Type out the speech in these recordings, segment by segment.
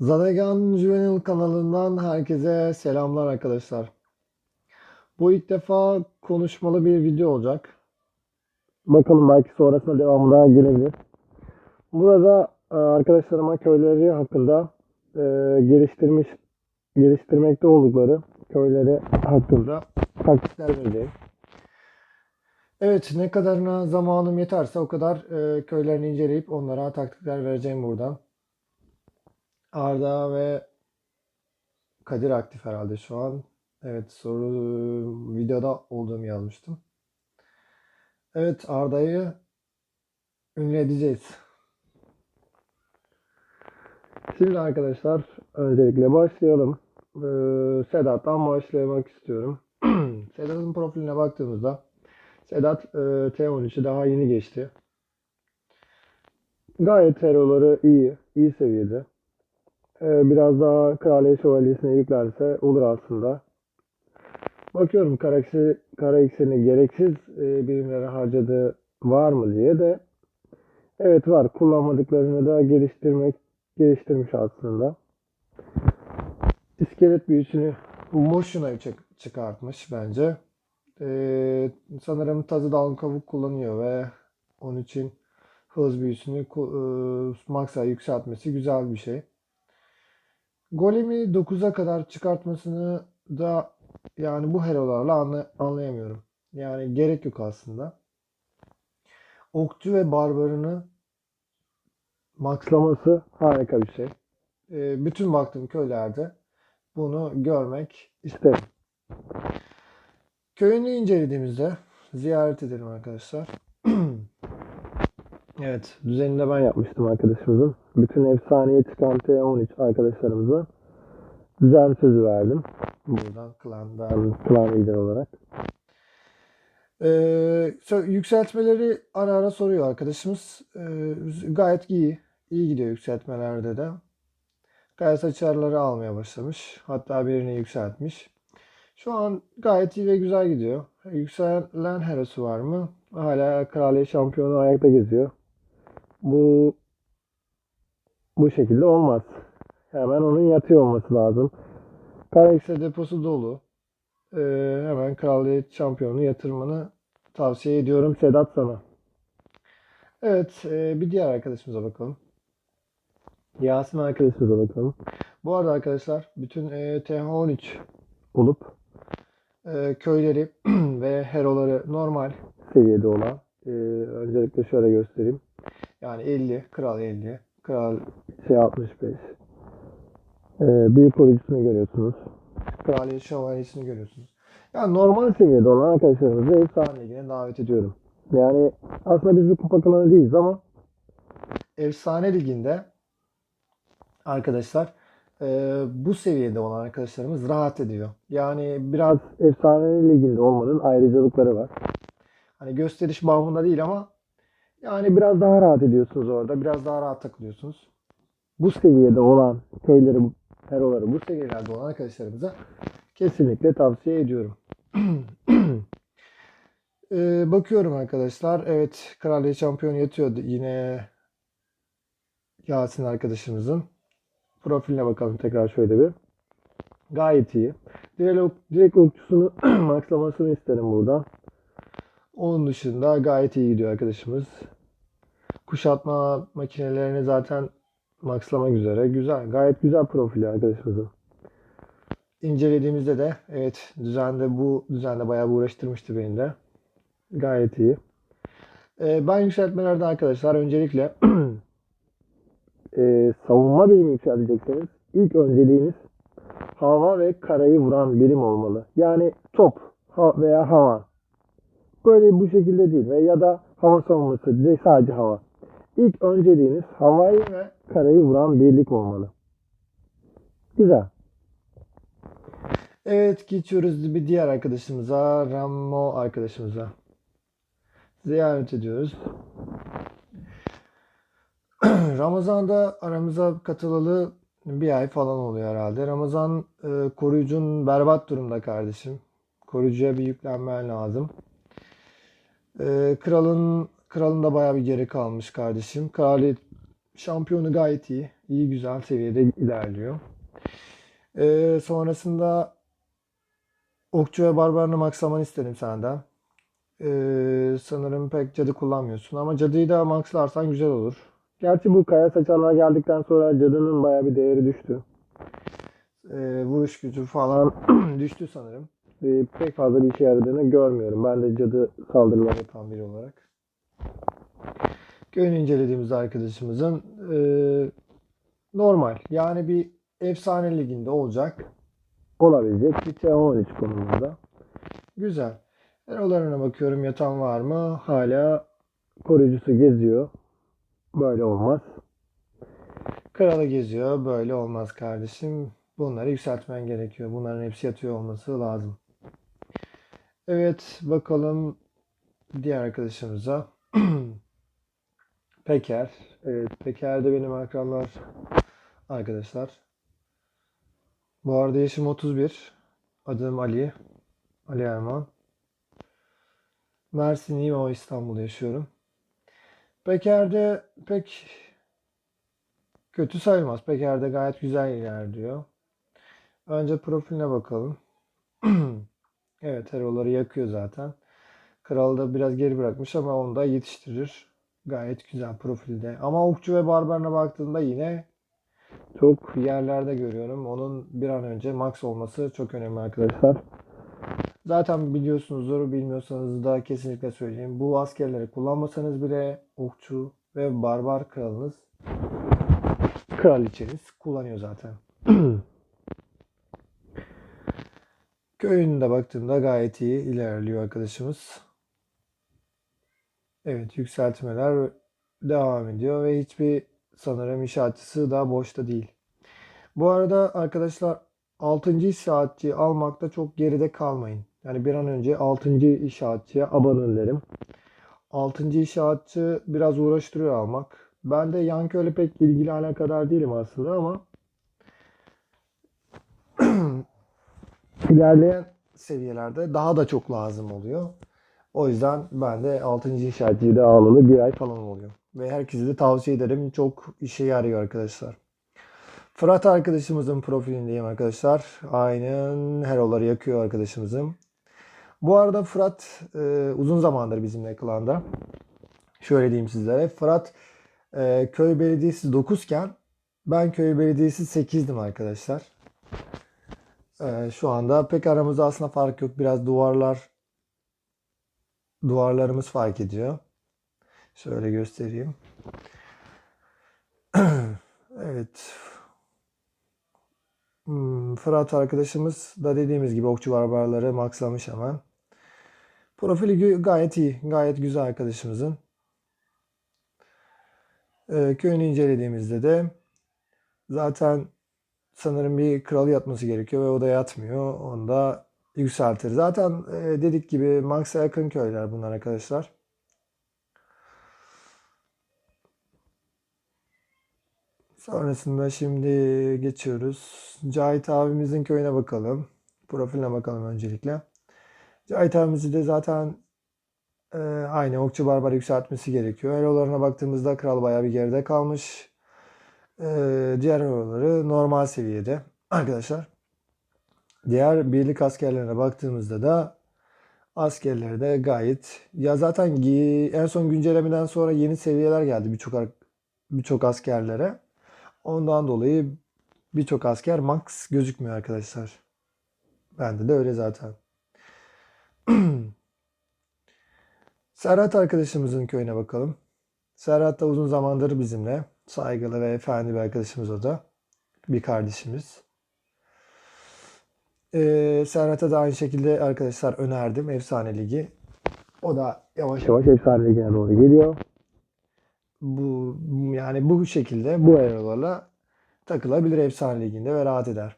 Zadegan Juvenil kanalından herkese selamlar arkadaşlar. Bu ilk defa konuşmalı bir video olacak. Bakalım belki sonrasında devamına gelebilir. Burada e, arkadaşlarıma köyleri hakkında e, geliştirmiş geliştirmekte oldukları köyleri hakkında taktikler vereceğim. Evet, ne kadarına zamanım yeterse o kadar e, köylerini inceleyip onlara taktikler vereceğim buradan. Arda ve Kadir aktif herhalde şu an. Evet, soru videoda olduğumu yazmıştım. Evet, Arda'yı ünlü edeceğiz. Şimdi arkadaşlar öncelikle başlayalım. Ee, Sedat'tan başlamak istiyorum. Sedat'ın profiline baktığımızda Sedat e, T13'ü daha yeni geçti. Gayet heroları iyi, iyi seviyede. E, biraz daha Kraliyet Şövalyesi'ne yüklerse olur aslında. Bakıyorum kara, eksi- kara ekseni gereksiz e, birimlere harcadığı var mı diye de evet var. Kullanmadıklarını da geliştirmek geliştirmiş aslında. İskelet büyüsünü boşuna çık- çıkartmış bence. Ee, sanırım tazı dalın kavuk kullanıyor ve onun için hız büyüsünü e, maksa yükseltmesi güzel bir şey. Golemi 9'a kadar çıkartmasını da yani bu herolarla anla- anlayamıyorum. Yani gerek yok aslında. Okçu ve barbarını maxlaması harika bir şey. Ee, bütün baktığım köylerde bunu görmek isterim. Köyünü incelediğimizde ziyaret edelim arkadaşlar. Evet, düzenini de ben yapmıştım arkadaşımızın. Bütün efsaneye çıkan T13 arkadaşlarımıza düzen sözü verdim. Buradan klandan, klan lider olarak. Ee, yükseltmeleri ara ara soruyor arkadaşımız. Ee, gayet iyi. iyi gidiyor yükseltmelerde de. Gayet açarları almaya başlamış. Hatta birini yükseltmiş. Şu an gayet iyi ve güzel gidiyor. Yükselen herosu var mı? Hala kraliyet şampiyonu ayakta geziyor. Bu bu şekilde olmaz. Hemen onun yatıyor olması lazım. Karakse deposu dolu. Ee, hemen kraliyet şampiyonu yatırmanı tavsiye ediyorum Sedat sana. Evet, e, bir diğer arkadaşımıza bakalım. Yasin arkadaşımıza bakalım. Bu arada arkadaşlar bütün e, TH13 olup e, köyleri ve heroları normal seviyede olan e, öncelikle şöyle göstereyim. Yani 50, kral 50, kral şey 65. E, bir koruyucusunu görüyorsunuz. Kraliyet şövalyesini görüyorsunuz. Yani normal seviyede olan arkadaşlarımızı efsane ligine davet ediyorum. Yani aslında biz bir kupa klanı değiliz ama efsane liginde arkadaşlar e, bu seviyede olan arkadaşlarımız rahat ediyor. Yani biraz efsane liginde olmanın ayrıcalıkları var. Hani gösteriş bağımında değil ama yani biraz daha rahat ediyorsunuz orada. Biraz daha rahat takılıyorsunuz. Bu seviyede olan şeyleri, heroları bu seviyelerde olan arkadaşlarımıza kesinlikle tavsiye ediyorum. Ee, bakıyorum arkadaşlar. Evet, Kraliyet Şampiyonu yatıyordu yine Yasin arkadaşımızın. Profiline bakalım tekrar şöyle bir. Gayet iyi. Direkt, direkt okçusunu maxlamasını isterim buradan. Onun dışında gayet iyi gidiyor arkadaşımız. Kuşatma makinelerini zaten maxlamak üzere. Güzel. Gayet güzel profili arkadaşımızın. İncelediğimizde de evet düzende bu düzende bayağı uğraştırmıştı beni de. Gayet iyi. Ee, ben yükseltmelerde arkadaşlar öncelikle e, savunma birimi yükseltecekseniz ilk önceliğiniz hava ve karayı vuran birim olmalı. Yani top ha- veya hava. Böyle bu şekilde değil ve ya da hava savunması değil sadece hava. İlk önceliğiniz havayı ve karayı vuran birlik olmalı. Güzel. Evet geçiyoruz bir diğer arkadaşımıza Ramo arkadaşımıza. Ziyaret ediyoruz. Ramazan'da aramıza katılalı bir ay falan oluyor herhalde. Ramazan e, koruyucun berbat durumda kardeşim. Koruyucuya bir yüklenmen lazım. E, kralın kralın da bayağı bir geri kalmış kardeşim. Kraliyet şampiyonu gayet iyi. iyi güzel seviyede ilerliyor. Ee, sonrasında okçu ve barbarını maxlamanı istedim senden. Ee, sanırım pek cadı kullanmıyorsun ama cadıyı da maxlarsan güzel olur. Gerçi bu kaya saçanlar geldikten sonra cadının bayağı bir değeri düştü. Ee, vuruş gücü falan düştü sanırım. Ee, pek fazla bir işe yaradığını görmüyorum. Ben de cadı saldırıları yapan biri olarak. Köyünü incelediğimiz arkadaşımızın e, normal yani bir efsane liginde olacak olabilecek bir T13 konumunda. Güzel. Erolarına bakıyorum yatan var mı? Hala koruyucusu geziyor. Böyle olmaz. Kralı geziyor. Böyle olmaz kardeşim. Bunları yükseltmen gerekiyor. Bunların hepsi yatıyor olması lazım. Evet bakalım diğer arkadaşımıza. Peker. Evet Peker de benim akranlar arkadaşlar. Bu arada yaşım 31. Adım Ali. Ali Erman. Mersinliyim ama İstanbul'da yaşıyorum. Peker'de pek kötü sayılmaz. Peker'de gayet güzel ilerliyor. Önce profiline bakalım. Evet, heroları yakıyor zaten. Kral da biraz geri bırakmış ama onu da yetiştirir. Gayet güzel profilde. Ama okçu ve barbarına baktığında yine çok yerlerde görüyorum. Onun bir an önce max olması çok önemli arkadaşlar. Zaten biliyorsunuzdur, bilmiyorsanız da kesinlikle söyleyeyim. Bu askerleri kullanmasanız bile okçu ve barbar kralınız, kraliçeniz kullanıyor zaten. Köyünde baktığımda gayet iyi ilerliyor arkadaşımız. Evet yükseltmeler devam ediyor ve hiçbir sanırım inşaatçısı da boşta değil. Bu arada arkadaşlar 6. inşaatçıyı almakta çok geride kalmayın. Yani bir an önce 6. inşaatçıya abone derim. 6. inşaatçı biraz uğraştırıyor almak. Ben de Yankı öyle pek ilgili alakadar değilim aslında ama ilerleyen seviyelerde daha da çok lazım oluyor. O yüzden ben de 6. inşaatçıyı da alalı bir ay falan oluyor. Ve herkese de tavsiye ederim. Çok işe yarıyor arkadaşlar. Fırat arkadaşımızın profilindeyim arkadaşlar. Aynen heroları yakıyor arkadaşımızın. Bu arada Fırat e, uzun zamandır bizimle klanda. Şöyle diyeyim sizlere. Fırat e, köy belediyesi 9 iken ben köy belediyesi 8'dim arkadaşlar. E, şu anda pek aramızda aslında fark yok. Biraz duvarlar duvarlarımız fark ediyor. Şöyle göstereyim. Evet. Hmm, Fırat arkadaşımız da dediğimiz gibi okçu barbarları maxlamış hemen. Profili gayet iyi. Gayet güzel arkadaşımızın. Ee, köyünü incelediğimizde de zaten sanırım bir kral yatması gerekiyor ve o da yatmıyor. Onu da yükseltir. Zaten e, dedik gibi Max'a yakın köyler bunlar arkadaşlar. Sonrasında şimdi geçiyoruz. Cahit abimizin köyüne bakalım. Profiline bakalım öncelikle. Cahit abimizi de zaten e, aynı okçu barbar yükseltmesi gerekiyor. Herolarına baktığımızda kral bayağı bir geride kalmış. E, diğer heroları normal seviyede arkadaşlar. Diğer birlik askerlerine baktığımızda da askerleri de gayet ya zaten en son güncellemeden sonra yeni seviyeler geldi birçok birçok askerlere. Ondan dolayı birçok asker max gözükmüyor arkadaşlar. Bende de öyle zaten. Serhat arkadaşımızın köyüne bakalım. Serhat da uzun zamandır bizimle. Saygılı ve efendi bir arkadaşımız o da. Bir kardeşimiz. Ee, Serhat'a da aynı şekilde arkadaşlar önerdim Efsane Ligi. O da yavaş yavaş Efsane Ligi'ne doğru geliyor. Bu yani bu şekilde bu herolarla takılabilir Efsane Ligi'nde ve rahat eder.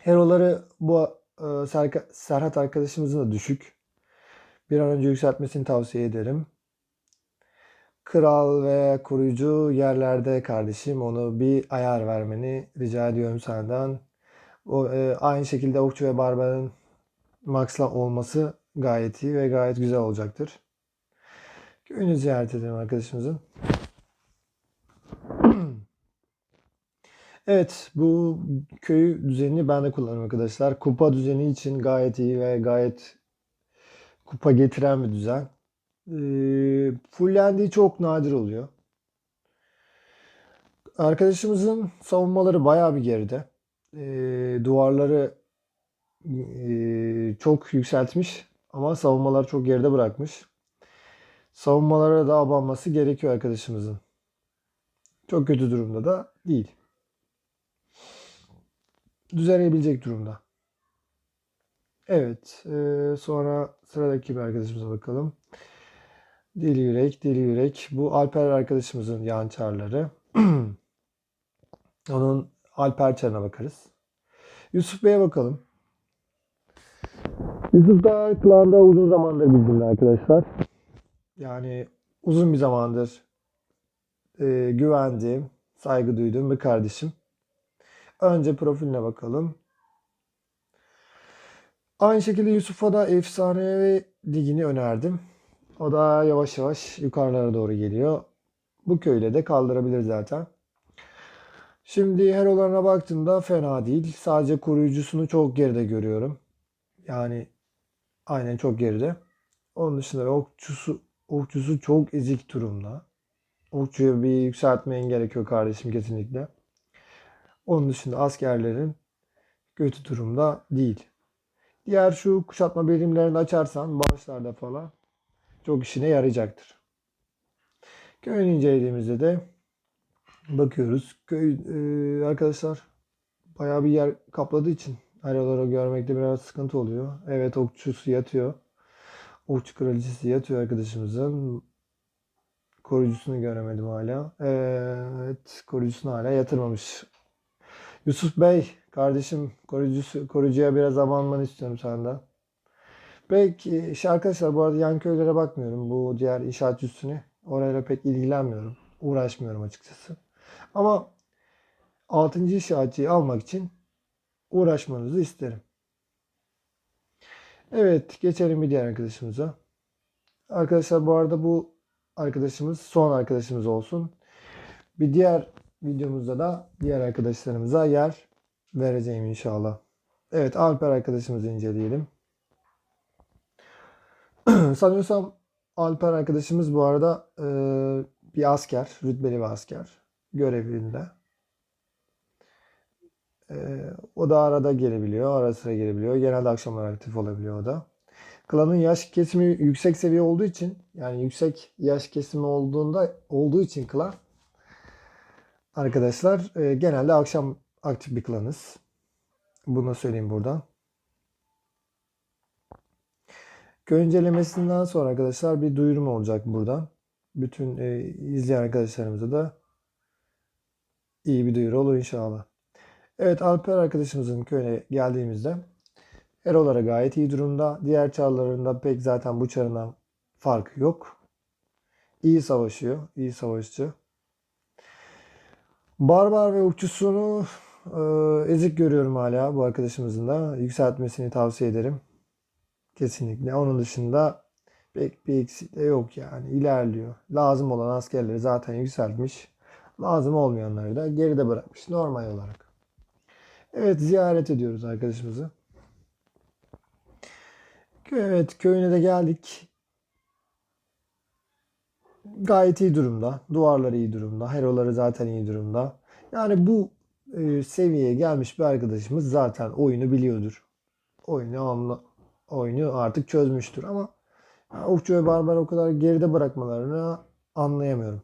Heroları bu e, Serka- Serhat arkadaşımızın da düşük. Bir an önce yükseltmesini tavsiye ederim. Kral ve koruyucu yerlerde kardeşim onu bir ayar vermeni rica ediyorum senden. O, e, aynı şekilde okçu ve barbarın maxla olması gayet iyi ve gayet güzel olacaktır. Köyünü ziyaret edelim arkadaşımızın. Evet, bu köy düzenini ben de kullanıyorum arkadaşlar. Kupa düzeni için gayet iyi ve gayet kupa getiren bir düzen. Ee, fullendiği çok nadir oluyor. Arkadaşımızın savunmaları bayağı bir geride. Ee, duvarları e, çok yükseltmiş ama savunmalar çok geride bırakmış. Savunmalara da abanması gerekiyor arkadaşımızın. Çok kötü durumda da değil. Düzelebilecek durumda. Evet. e, sonra sıradaki bir arkadaşımıza bakalım. Deli Yürek, Deli Yürek. Bu Alper arkadaşımızın yan çarları. Onun Alper çarına bakarız. Yusuf Bey'e bakalım. Yusuf da klanda uzun zamandır bildiğim arkadaşlar. Yani uzun bir zamandır e, güvendiğim, saygı duyduğum bir kardeşim. Önce profiline bakalım. Aynı şekilde Yusuf'a da efsanevi ligini önerdim. O da yavaş yavaş yukarılara doğru geliyor. Bu köyle de kaldırabilir zaten. Şimdi herolarına baktığımda fena değil. Sadece koruyucusunu çok geride görüyorum. Yani aynen çok geride. Onun dışında okçusu, okçusu çok ezik durumda. Okçuya bir yükseltmeyin gerekiyor kardeşim kesinlikle. Onun dışında askerlerin kötü durumda değil. Diğer şu kuşatma birimlerini açarsan bağışlarda falan çok işine yarayacaktır. Köyün incelediğimizde de bakıyoruz. Köy e, arkadaşlar bayağı bir yer kapladığı için haritaları görmekte biraz sıkıntı oluyor. Evet okçusu yatıyor. Okçu kraliçesi yatıyor arkadaşımızın. Koruyucusunu göremedim hala. Evet koruyucusunu hala yatırmamış. Yusuf Bey kardeşim koruyucusu, koruyucuya biraz abanmanı istiyorum senden. Peki işte arkadaşlar bu arada yan köylere bakmıyorum. Bu diğer inşaat üstüne. Orayla pek ilgilenmiyorum. Uğraşmıyorum açıkçası. Ama 6. inşaatçıyı almak için uğraşmanızı isterim. Evet geçelim bir diğer arkadaşımıza. Arkadaşlar bu arada bu arkadaşımız son arkadaşımız olsun. Bir diğer videomuzda da diğer arkadaşlarımıza yer vereceğim inşallah. Evet Alper arkadaşımızı inceleyelim. Sanıyorsam Alper arkadaşımız bu arada e, bir asker, rütbeli bir asker görevinde. E, o da arada gelebiliyor, ara sıra gelebiliyor. Genelde akşamlar aktif olabiliyor o da. Klanın yaş kesimi yüksek seviye olduğu için, yani yüksek yaş kesimi olduğunda olduğu için klan arkadaşlar e, genelde akşam aktif bir klanız. Bunu söyleyeyim buradan. Köy incelemesinden sonra arkadaşlar bir duyurum olacak buradan. Bütün e, izleyen arkadaşlarımıza da iyi bir duyuru olur inşallah. Evet Alper arkadaşımızın köyüne geldiğimizde Erolara gayet iyi durumda. Diğer çarlarında pek zaten bu çarından farkı yok. İyi savaşıyor. iyi savaşçı. Barbar ve okçusunu e, ezik görüyorum hala bu arkadaşımızın da. Yükseltmesini tavsiye ederim. Kesinlikle. Onun dışında pek bir eksik de yok yani. İlerliyor. Lazım olan askerleri zaten yükseltmiş. Lazım olmayanları da geride bırakmış normal olarak. Evet ziyaret ediyoruz arkadaşımızı. Evet köyüne de geldik. Gayet iyi durumda. Duvarları iyi durumda. Heroları zaten iyi durumda. Yani bu e, seviyeye gelmiş bir arkadaşımız zaten oyunu biliyordur. Oyunu anla, oyunu artık çözmüştür ama yani ve Barbar o kadar geride bırakmalarını anlayamıyorum.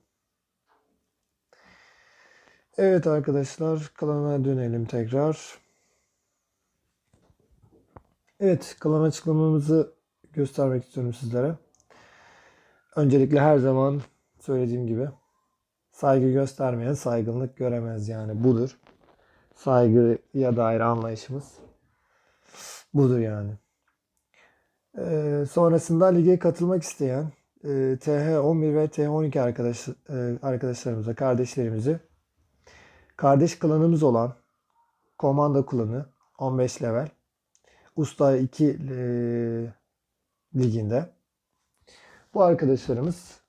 Evet arkadaşlar klana dönelim tekrar. Evet klan açıklamamızı göstermek istiyorum sizlere. Öncelikle her zaman söylediğim gibi saygı göstermeyen saygınlık göremez yani budur. Saygıya dair anlayışımız budur yani. Ee, sonrasında lige katılmak isteyen e, TH11 ve TH12 arkadaş, e, arkadaşlarımıza, kardeşlerimizi kardeş klanımız olan Komando klanı 15 level Usta 2 e, liginde bu arkadaşlarımız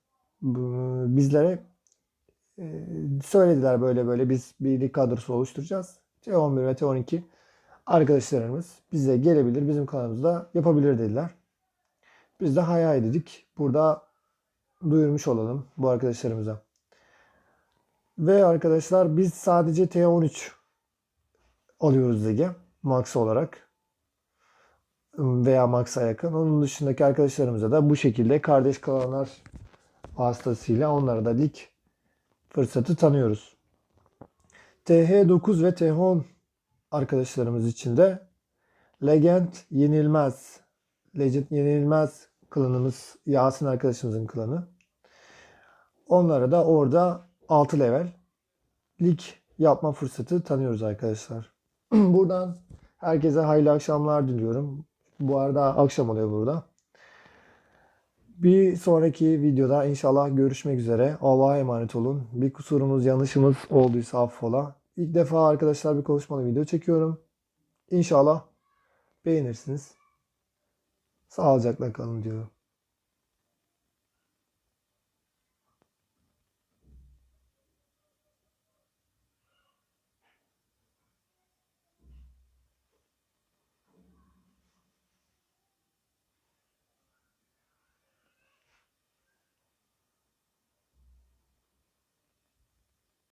bizlere Ee, söylediler böyle böyle biz bir lig kadrosu oluşturacağız. T11 ve T12 arkadaşlarımız bize gelebilir, bizim kanalımızda yapabilir dediler. Biz de hay hay dedik. Burada duyurmuş olalım bu arkadaşlarımıza. Ve arkadaşlar biz sadece T13 alıyoruz lige max olarak veya max'a yakın. Onun dışındaki arkadaşlarımıza da bu şekilde kardeş kalanlar vasıtasıyla onlara da lig fırsatı tanıyoruz. TH9 ve TH10 arkadaşlarımız için de Legend Yenilmez Legend Yenilmez klanımız Yasin arkadaşımızın klanı. Onlara da orada 6 level lig yapma fırsatı tanıyoruz arkadaşlar. Buradan herkese hayırlı akşamlar diliyorum. Bu arada akşam oluyor burada. Bir sonraki videoda inşallah görüşmek üzere. Allah'a emanet olun. Bir kusurumuz, yanlışımız olduysa affola. İlk defa arkadaşlar bir konuşmalı video çekiyorum. İnşallah beğenirsiniz. Sağlıcakla kalın diyorum.